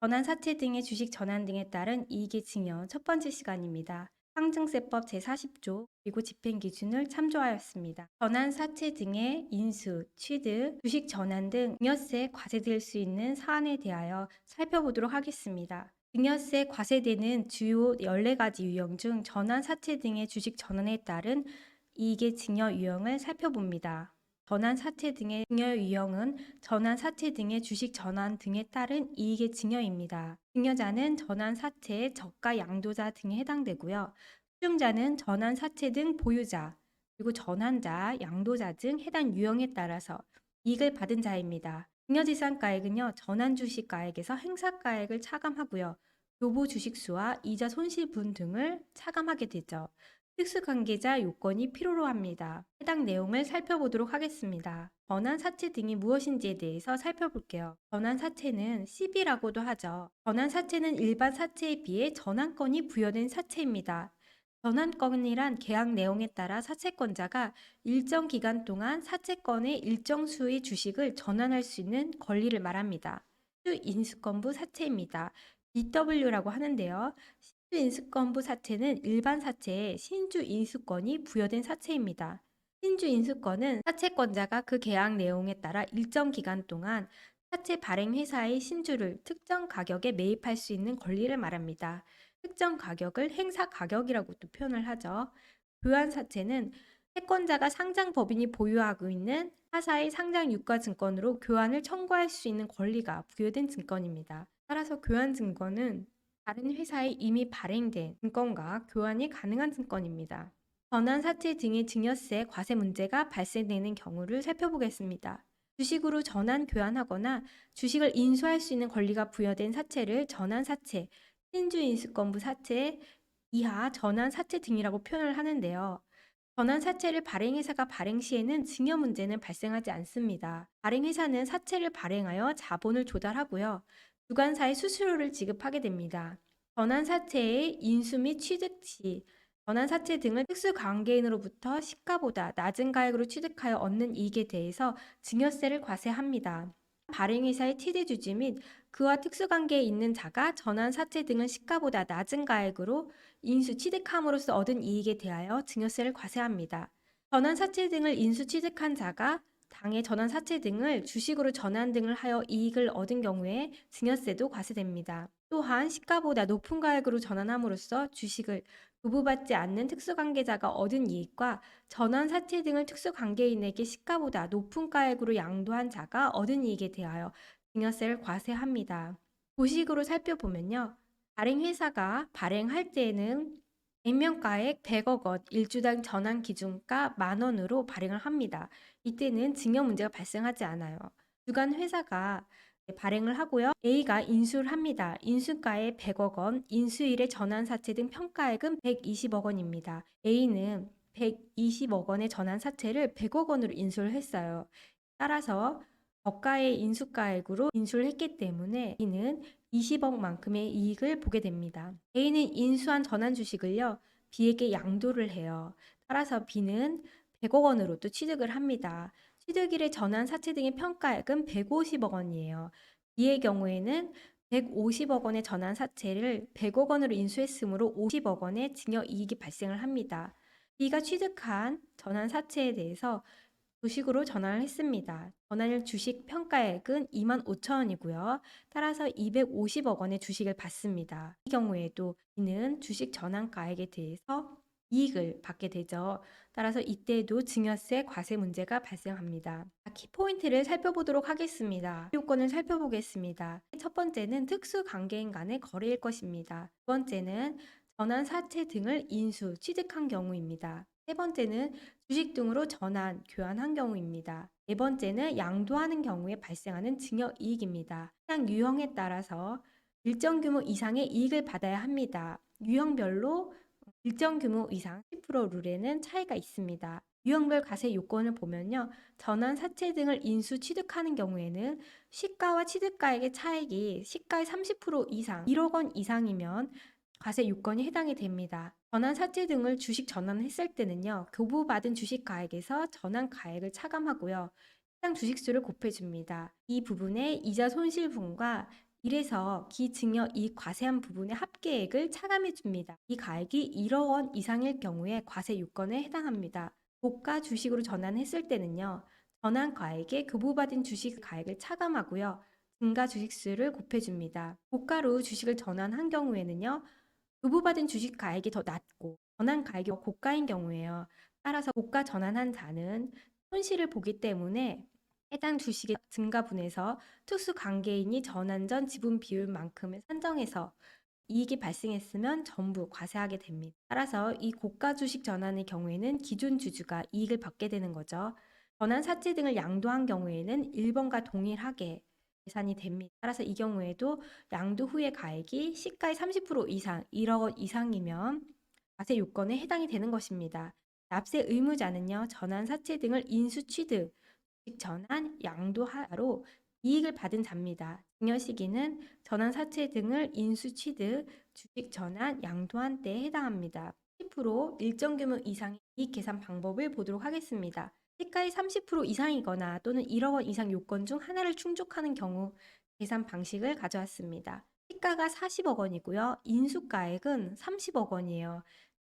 전환 사채 등의 주식 전환 등에 따른 이익의 증여 첫 번째 시간입니다. 상증세법 제40조 그리고 집행 기준을 참조하였습니다. 전환 사채 등의 인수, 취득, 주식 전환 등 증여세 과세될 수 있는 사안에 대하여 살펴보도록 하겠습니다. 증여세 과세되는 주요 14가지 유형 중 전환 사채 등의 주식 전환에 따른 이익의 증여 유형을 살펴봅니다. 전환 사채 등의 증여 유형은 전환 사채 등의 주식 전환 등에 따른 이익의 증여입니다. 증여자는 전환 사채의 저가 양도자 등에 해당되고요. 수용자는 전환 사채 등 보유자, 그리고 전환자, 양도자 등 해당 유형에 따라서 이익을 받은 자입니다. 증여지산가액은요, 전환 주식가액에서 행사가액을 차감하고요. 교부 주식수와 이자 손실분 등을 차감하게 되죠. 특수관계자 요건이 필요로 합니다. 해당 내용을 살펴보도록 하겠습니다. 전환 사채 등이 무엇인지에 대해서 살펴볼게요. 전환 사채는 CB라고도 하죠. 전환 사채는 일반 사채에 비해 전환권이 부여된 사채입니다. 전환권이란 계약 내용에 따라 사채권자가 일정 기간 동안 사채권의 일정 수의 주식을 전환할 수 있는 권리를 말합니다. 수 인수권부 사채입니다. BW라고 하는데요. 신주 인수권부 사채는 일반 사채에 신주 인수권이 부여된 사채입니다. 신주 인수권은 사채권자가 그 계약 내용에 따라 일정 기간 동안 사채 발행 회사의 신주를 특정 가격에 매입할 수 있는 권리를 말합니다. 특정 가격을 행사 가격이라고도 표현을 하죠. 교환 사채는 채권자가 상장 법인이 보유하고 있는 타사의 상장 유가 증권으로 교환을 청구할 수 있는 권리가 부여된 증권입니다. 따라서 교환 증권은 다른 회사에 이미 발행된 증권과 교환이 가능한 증권입니다. 전환 사채 등의 증여세 과세 문제가 발생되는 경우를 살펴보겠습니다. 주식으로 전환 교환하거나 주식을 인수할 수 있는 권리가 부여된 사채를 전환 사채, 신주 인수권부 사채 이하 전환 사채 등이라고 표현을 하는데요. 전환 사채를 발행회사가 발행 시에는 증여 문제는 발생하지 않습니다. 발행회사는 사채를 발행하여 자본을 조달하고요. 주관사의 수수료를 지급하게 됩니다. 전환 사채의 인수 및 취득 시 전환 사채 등을 특수 관계인으로부터 시가보다 낮은 가액으로 취득하여 얻는 이익에 대해서 증여세를 과세합니다. 발행회사의 티대주주 및 그와 특수관계에 있는 자가 전환 사채 등을 시가보다 낮은 가액으로 인수 취득함으로써 얻은 이익에 대하여 증여세를 과세합니다. 전환 사채 등을 인수 취득한 자가 당의 전환 사채 등을 주식으로 전환 등을 하여 이익을 얻은 경우에 증여세도 과세됩니다. 또한 시가보다 높은 가액으로 전환함으로써 주식을 부부받지 않는 특수관계자가 얻은 이익과 전환 사채 등을 특수관계인에게 시가보다 높은 가액으로 양도한 자가 얻은 이익에 대하여 증여세를 과세합니다. 도식으로 살펴보면요. 발행회사가 발행할 때에는 액면가액 100억 원, 일주당 전환 기준가 만 원으로 발행을 합니다. 이때는 증여 문제가 발생하지 않아요. 주간 회사가 발행을 하고요. A가 인수를 합니다. 인수가에 100억 원, 인수일의 전환 사채 등 평가액은 120억 원입니다. A는 120억 원의 전환 사채를 100억 원으로 인수를 했어요. 따라서 저가의 인수가액으로 인수를 했기 때문에 B는 20억만큼의 이익을 보게 됩니다. A는 인수한 전환 주식을요, B에게 양도를 해요. 따라서 B는 100억 원으로 또 취득을 합니다. 취득일의 전환 사채 등의 평가액은 150억 원이에요. B의 경우에는 150억 원의 전환 사채를 100억 원으로 인수했으므로 50억 원의 증여 이익이 발생을 합니다. B가 취득한 전환 사채에 대해서 주식으로 전환을 했습니다. 전환일 주식 평가액은 2만 5천 원이고요. 따라서 250억 원의 주식을 받습니다. 이 경우에도 이는 주식 전환가액에 대해서 이익을 받게 되죠. 따라서 이때도 증여세 과세 문제가 발생합니다. 키포인트를 살펴보도록 하겠습니다. 요건을 살펴보겠습니다. 첫 번째는 특수 관계인 간의 거래일 것입니다. 두 번째는 전환 사채 등을 인수, 취득한 경우입니다. 세 번째는 주식 등으로 전환, 교환한 경우입니다. 네 번째는 양도하는 경우에 발생하는 증여 이익입니다. 해당 유형에 따라서 일정 규모 이상의 이익을 받아야 합니다. 유형별로 일정 규모 이상 10% 룰에는 차이가 있습니다. 유형별 과세 요건을 보면요. 전환 사채 등을 인수 취득하는 경우에는 시가와 취득가액의 차액이 시가의 30% 이상 1억 원 이상이면 과세 요건이 해당이 됩니다. 전환 사채 등을 주식 전환했을 때는요. 교부받은 주식 가액에서 전환 가액을 차감하고요. 해당 주식수를 곱해줍니다. 이 부분에 이자 손실분과 이래서 기증여 이익 과세한 부분의 합계액을 차감해 줍니다. 이 가액이 1억 원 이상일 경우에 과세 요건에 해당합니다. 고가 주식으로 전환했을 때는요. 전환 가액에 교부받은 주식 가액을 차감하고요. 증가 주식수를 곱해줍니다. 고가로 주식을 전환한 경우에는요. 교부받은 주식 가액이 더 낮고 전환 가액이 고가인 경우에요. 따라서 고가 전환한 자는 손실을 보기 때문에 해당 주식의 증가분에서 특수 관계인이 전환 전 지분 비율만큼을 산정해서 이익이 발생했으면 전부 과세하게 됩니다. 따라서 이 고가 주식 전환의 경우에는 기존 주주가 이익을 받게 되는 거죠. 전환 사채 등을 양도한 경우에는 1번과 동일하게 계산이 됩니다. 따라서 이 경우에도 양도 후의 가액이 시가의 30% 이상, 1억 원 이상이면 과세 요건에 해당이 되는 것입니다. 납세 의무자는요, 전환 사채 등을 인수 취득, 주식 전환, 양도 하로 이익을 받은 자입니다. 증여 시기는 전환 사채 등을 인수 취득, 주식 전환, 양도한 때에 해당합니다. 10% 일정 규모 이상의 이익 계산 방법을 보도록 하겠습니다. 시가의 30% 이상이거나 또는 1억 원 이상 요건 중 하나를 충족하는 경우 계산 방식을 가져왔습니다. 시가가 40억 원이고요. 인수가액은 30억 원이에요.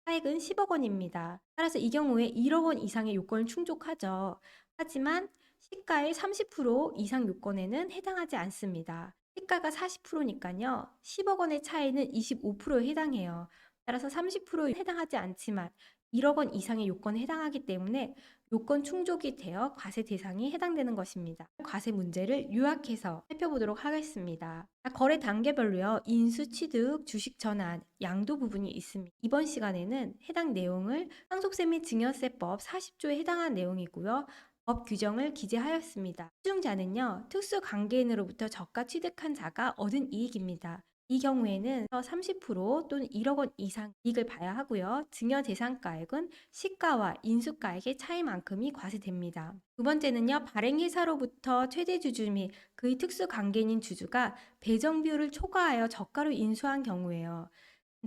차액은 10억 원입니다. 따라서 이 경우에 1억 원 이상의 요건을 충족하죠. 하지만 시가의 30% 이상 요건에는 해당하지 않습니다. 시가가 40%니까요. 10억 원의 차이는 25%에 해당해요. 따라서 30%에 해당하지 않지만 1억 원 이상의 요건에 해당하기 때문에 요건 충족이 되어 과세 대상이 해당되는 것입니다. 과세 문제를 요약해서 살펴보도록 하겠습니다. 거래 단계별로요. 인수, 취득, 주식 전환, 양도 부분이 있습니다. 이번 시간에는 해당 내용을 상속세 및 증여세법 40조에 해당한 내용이고요. 법 규정을 기재하였습니다. 수중자는요, 특수 관계인으로부터 저가 취득한 자가 얻은 이익입니다. 이 경우에는 30% 또는 1억 원 이상 이익을 봐야 하고요. 증여 대상가액은 시가와 인수가액의 차이만큼이 과세됩니다. 두 번째는요, 발행회사로부터 최대 주주 및 그의 특수 관계인인 주주가 배정 비율을 초과하여 저가로 인수한 경우에요.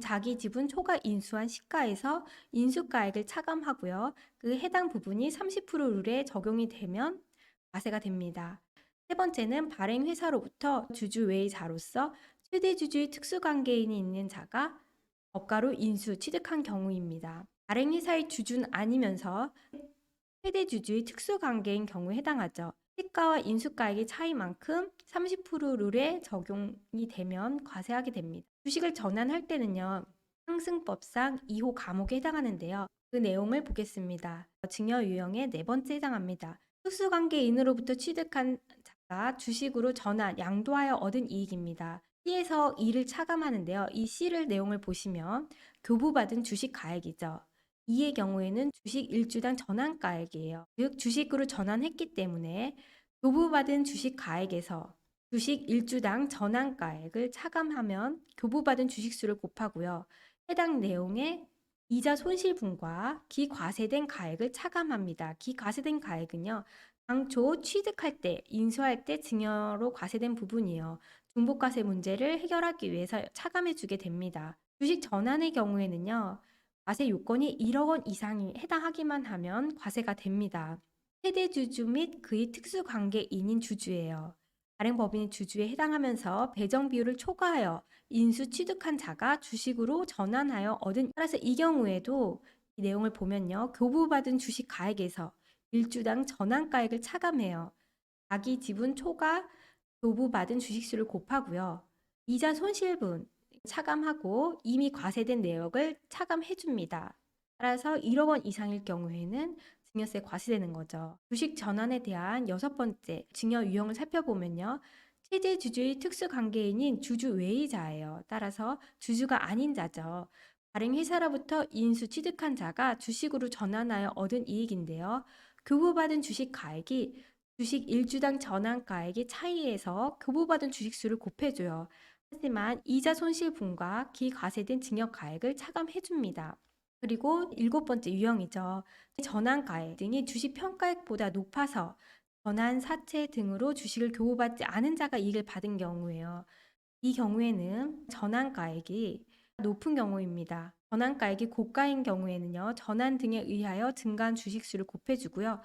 자기 지분 초과 인수한 시가에서 인수가액을 차감하고요. 그 해당 부분이 30% 룰에 적용이 되면 과세가 됩니다. 세 번째는 발행 회사로부터 주주 외의 자로서 최대 주주의 특수관계인이 있는 자가 저가로 인수 취득한 경우입니다. 발행 회사의 주주는 아니면서 최대 주주의 특수관계인 경우에 해당하죠. 시가와 인수가액의 차이만큼 30% 룰에 적용이 되면 과세하게 됩니다. 주식을 전환할 때는요. 상승법상 2호 감옥에 해당하는데요. 그 내용을 보겠습니다. 증여 유형의 네 번째 해당합니다. 특수관계인으로부터 취득한 자가 주식으로 전환, 양도하여 얻은 이익입니다. C에서 E를 차감하는데요. 이 C를 내용을 보시면 교부받은 주식 가액이죠. 이의 경우에는 주식 일주당 전환 가액이에요. 즉 주식으로 전환했기 때문에 교부받은 주식 가액에서 주식 일주당 전환 가액을 차감하면 교부받은 주식수를 곱하고요. 해당 내용의 이자 손실분과 기과세된 가액을 차감합니다. 기과세된 가액은요. 당초 취득할 때, 인수할 때 증여로 과세된 부분이에요. 중복과세 문제를 해결하기 위해서 차감해 주게 됩니다. 주식 전환의 경우에는요. 과세 요건이 1억 원 이상이 해당하기만 하면 과세가 됩니다. 최대 주주 및 그의 특수 관계인인 주주예요. 발행 법인 주주에 해당하면서 배정 비율을 초과하여 인수 취득한 자가 주식으로 전환하여 얻은 따라서 이 경우에도 이 내용을 보면요. 교부받은 주식 가액에서 일주당 전환가액을 차감해요. 자기 지분 초과 교부받은 주식수를 곱하고요. 이자 손실분 차감하고 이미 과세된 내역을 차감해 줍니다. 따라서 1억 원 이상일 경우에는 증여세 과세되는 거죠. 주식 전환에 대한 여섯 번째 증여 유형을 살펴보면요. 최대 주주의 특수 관계인인 주주 외의 자예요. 따라서 주주가 아닌 자죠. 발행 회사로부터 인수 취득한 자가 주식으로 전환하여 얻은 이익인데요. 교부받은 주식 가액이 주식 일주당 전환 가액의 차이에서 교부받은 주식수를 곱해줘요. 하지만 이자 손실분과 기과세된 증여 가액을 차감해줍니다. 그리고 일곱 번째 유형이죠. 전환 가액 등이 주식 평가액보다 높아서 전환 사채 등으로 주식을 교부받지 않은 자가 이익을 받은 경우에요. 이 경우에는 전환 가액이 높은 경우입니다. 전환가액이 고가인 경우에는요, 전환 등에 의하여 증가한 주식수를 곱해주고요.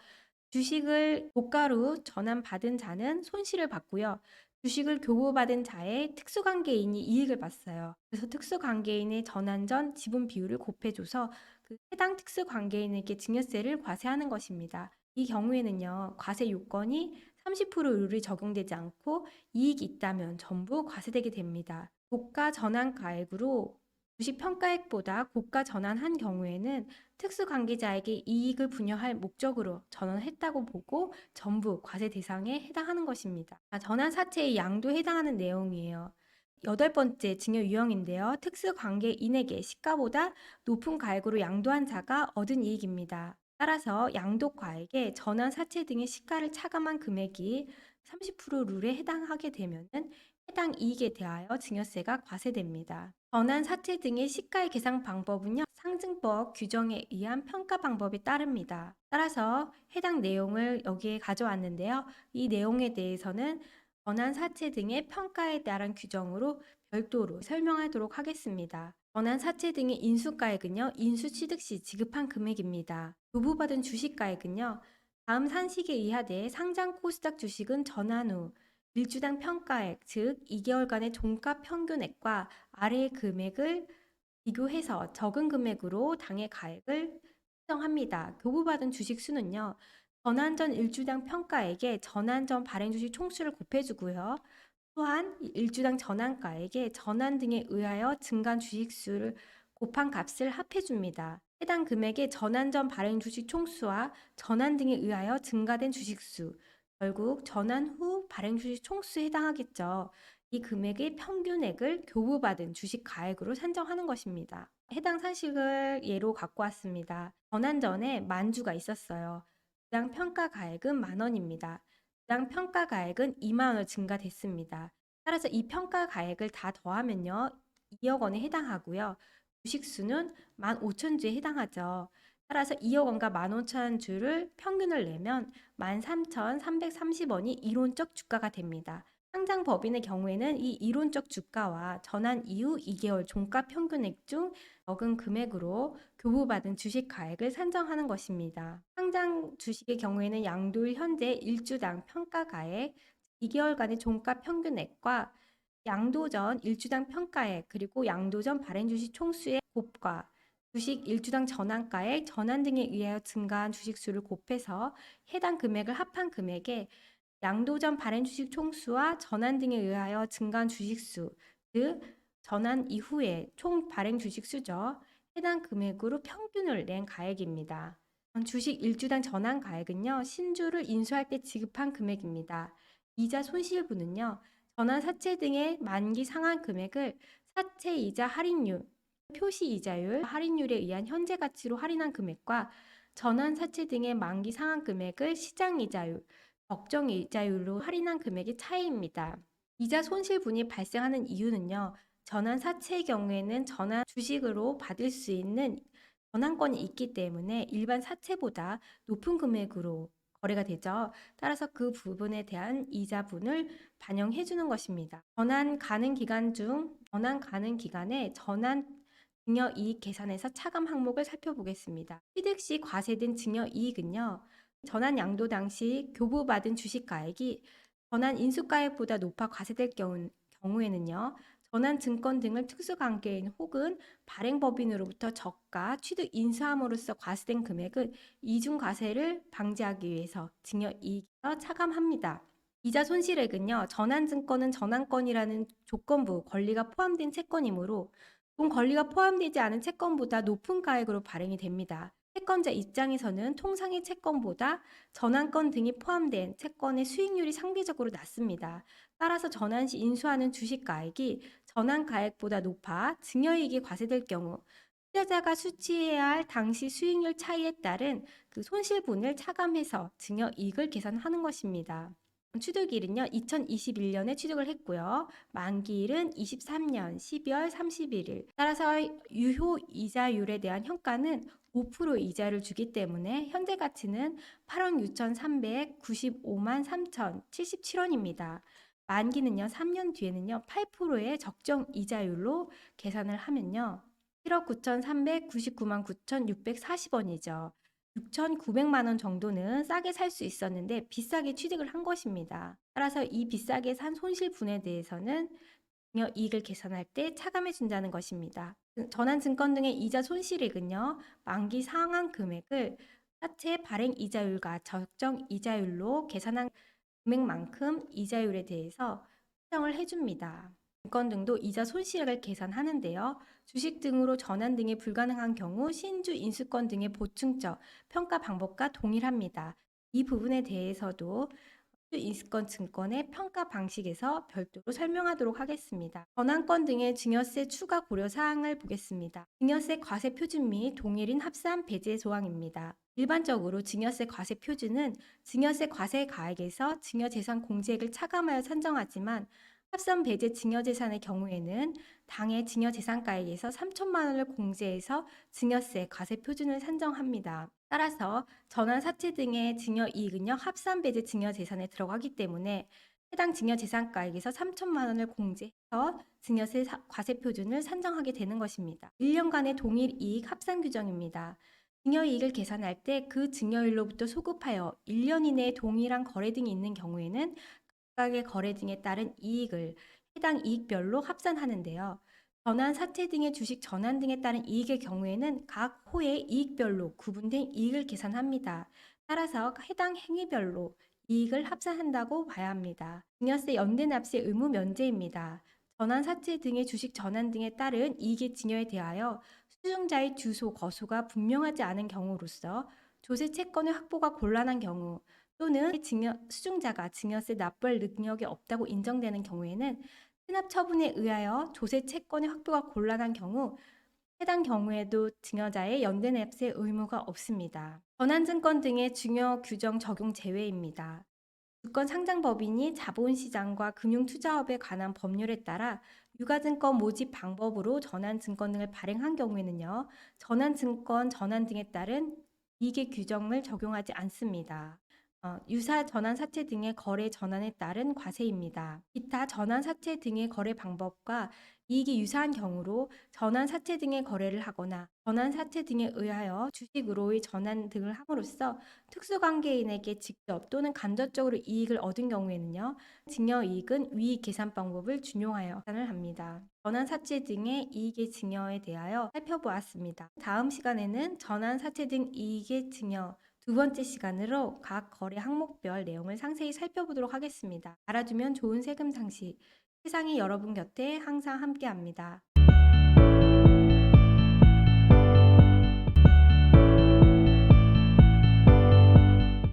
주식을 고가로 전환받은 자는 손실을 받고요. 주식을 교부받은 자의 특수관계인이 이익을 봤어요. 그래서 특수관계인의 전환 전 지분 비율을 곱해줘서 그 해당 특수관계인에게 증여세를 과세하는 것입니다. 이 경우에는요, 과세 요건이 30% 룰이 적용되지 않고 이익이 있다면 전부 과세되게 됩니다. 고가 전환 가액으로 주식 평가액보다 고가 전환한 경우에는 특수관계자에게 이익을 부여할 목적으로 전환했다고 보고 전부 과세 대상에 해당하는 것입니다. 아, 전환 사채의 양도에 해당하는 내용이에요. 여덟 번째 증여 유형인데요. 특수관계인에게 시가보다 높은 가액으로 양도한 자가 얻은 이익입니다. 따라서 양도과액에 전환 사채 등의 시가를 차감한 금액이 30% 룰에 해당하게 되면은 해당 이익에 대하여 증여세가 과세됩니다. 전환 사채 등의 시가의 계산 방법은요. 상증법 규정에 의한 평가 방법에 따릅니다. 따라서 해당 내용을 여기에 가져왔는데요. 이 내용에 대해서는 전환 사채 등의 평가에 따른 규정으로 별도로 설명하도록 하겠습니다. 전환 사채 등의 인수가액은요. 인수 취득 시 지급한 금액입니다. 교부받은 주식가액은요. 다음 산식에 의하되 상장 코스닥 주식은 전환 후 일주당 평가액, 즉 2개월간의 종가 평균액과 아래의 금액을 비교해서 적은 금액으로 당의 가액을 측정합니다. 교부받은 주식 수는요. 전환 전 일주당 평가액에 전환 전 발행 주식 총수를 곱해주고요. 또한 일주당 전환가액에 전환 등에 의하여 증가한 주식 수를 곱한 값을 합해줍니다. 해당 금액의 전환 전 발행 주식 총수와 전환 등에 의하여 증가된 주식 수, 결국 전환 후 발행 주식 총수에 해당하겠죠. 이 금액의 평균액을 교부받은 주식 가액으로 산정하는 것입니다. 해당 산식을 예로 갖고 왔습니다. 전환 전에 만 주가 있었어요. 주당 평가 가액은 만 원입니다. 주당 평가 가액은 2만 원을 증가됐습니다. 따라서 이 평가 가액을 다 더하면요. 2억 원에 해당하고요. 주식 수는 15,000주에 해당하죠. 따라서 2억 원과 15,000주를 평균을 내면 13,330원이 이론적 주가가 됩니다. 상장 법인의 경우에는 이 이론적 주가와 전환 이후 2개월 종가 평균액 중 적은 금액으로 교부받은 주식 가액을 산정하는 것입니다. 상장 주식의 경우에는 양도일 현재 일주당 평가 가액, 2개월간의 종가 평균액과 양도 전 일주당 평가액 그리고 양도 전 발행 주식 총수의 곱과 주식 일주당 전환가액, 전환 등에 의하여 증가한 주식 수를 곱해서 해당 금액을 합한 금액에 양도 전 발행 주식 총수와 전환 등에 의하여 증가한 주식 수, 즉 전환 이후에 총 발행 주식 수죠. 해당 금액으로 평균을 낸 가액입니다. 주식 일주당 전환 가액은요. 신주를 인수할 때 지급한 금액입니다. 이자 손실분은요. 전환 사채 등의 만기 상환 금액을 사채 이자 할인율, 표시 이자율, 할인율에 의한 현재 가치로 할인한 금액과 전환 사채 등의 만기 상환 금액을 시장 이자율, 적정 이자율로 할인한 금액의 차이입니다. 이자 손실분이 발생하는 이유는요. 전환 사채의 경우에는 전환 주식으로 받을 수 있는 전환권이 있기 때문에 일반 사채보다 높은 금액으로 거래가 되죠. 따라서 그 부분에 대한 이자분을 반영해 주는 것입니다. 전환 가능 기간 중 전환 가능 기간에 전환 증여 이익 계산에서 차감 항목을 살펴보겠습니다. 취득 시 과세된 증여 이익은요. 전환 양도 당시 교부받은 주식 가액이 전환 인수가액보다 높아 과세될 경우, 경우에는요. 전환 증권 등을 특수관계인 혹은 발행법인으로부터 저가 취득 인수함으로써 과세된 금액은 이중 과세를 방지하기 위해서 증여 이익에서 차감합니다. 이자 손실액은요. 전환 증권은 전환권이라는 조건부 권리가 포함된 채권이므로 본 권리가 포함되지 않은 채권보다 높은 가액으로 발행이 됩니다. 채권자 입장에서는 통상의 채권보다 전환권 등이 포함된 채권의 수익률이 상대적으로 낮습니다. 따라서 전환 시 인수하는 주식 가액이 전환 가액보다 높아 증여이익이 과세될 경우 투자자가 수취해야 할 당시 수익률 차이에 따른 그 손실분을 차감해서 증여이익을 계산하는 것입니다. 취득일은요, 2021년에 취득을 했고요. 만기일은 23년 12월 31일. 따라서 유효 이자율에 대한 평가는 5% 이자를 주기 때문에 현재 가치는 8억 6,395만 3,077원입니다. 만기는요, 3년 뒤에는요, 8%의 적정 이자율로 계산을 하면요, 7억 9,399만 9,640원이죠. 6,900만 원 정도는 싸게 살 수 있었는데 비싸게 취득을 한 것입니다. 따라서 이 비싸게 산 손실분에 대해서는 증여 이익을 계산할 때 차감해 준다는 것입니다. 전환 증권 등의 이자 손실액은요. 만기 상환 금액을 사채 발행 이자율과 적정 이자율로 계산한 금액만큼 이자율에 대해서 설정을 해줍니다. 증권 등도 이자 손실액을 계산하는데요. 주식 등으로 전환 등이 불가능한 경우 신주 인수권 등의 보충적 평가 방법과 동일합니다. 이 부분에 대해서도 신주 인수권 증권의 평가 방식에서 별도로 설명하도록 하겠습니다. 전환권 등의 증여세 추가 고려 사항을 보겠습니다. 증여세 과세 표준 및 동일인 합산 배제 조항입니다. 일반적으로 증여세 과세 표준은 증여세 과세 가액에서 증여재산 공제액을 차감하여 산정하지만 합산 배제 증여재산의 경우에는 당해 증여재산가액에서 3천만 원을 공제해서 증여세 과세 표준을 산정합니다. 따라서 전환 사채 등의 증여 이익은요 합산 배제 증여 재산에 들어가기 때문에 해당 증여 재산가액에서 3천만 원을 공제해서 증여세 사- 과세 표준을 산정하게 되는 것입니다. 1년간의 동일 이익 합산 규정입니다. 증여 이익을 계산할 때 그 증여일로부터 소급하여 1년 이내에 동일한 거래 등이 있는 경우에는 각각의 거래 등에 따른 이익을 해당 이익별로 합산하는데요. 전환 사채 등의 주식 전환 등에 따른 이익의 경우에는 각 호의 이익별로 구분된 이익을 계산합니다. 따라서 해당 행위별로 이익을 합산한다고 봐야 합니다. 증여세 연대 납세 의무 면제입니다. 전환 사채 등의 주식 전환 등에 따른 이익의 증여에 대하여 수증자의 주소, 거소가 분명하지 않은 경우로서 조세 채권의 확보가 곤란한 경우 또는 증여, 수증자가 증여세 납부할 능력이 없다고 인정되는 경우에는 체납 처분에 의하여 조세 채권의 확보가 곤란한 경우 해당 경우에도 증여자의 연대 납세 의무가 없습니다. 전환증권 등의 증여 규정 적용 제외입니다. 주권 상장 법인이 자본시장과 금융투자업에 관한 법률에 따라 유가증권 모집 방법으로 전환증권 등을 발행한 경우에는요, 전환증권 전환 등에 따른 이익의 규정을 적용하지 않습니다. 어, 유사 전환 사채 등의 거래 전환에 따른 과세입니다. 기타 전환 사채 등의 거래 방법과 이익이 유사한 경우로 전환 사채 등의 거래를 하거나 전환 사채 등에 의하여 주식으로의 전환 등을 함으로써 특수관계인에게 직접 또는 간접적으로 이익을 얻은 경우에는요, 증여이익은 위 계산 방법을 준용하여 계산을 합니다. 전환 사채 등의 이익의 증여에 대하여 살펴보았습니다. 다음 시간에는 전환 사채 등 이익의 증여 두 번째 시간으로 각 거래 항목별 내용을 상세히 살펴보도록 하겠습니다. 알아두면 좋은 세금 상식. 세상이 여러분 곁에 항상 함께합니다.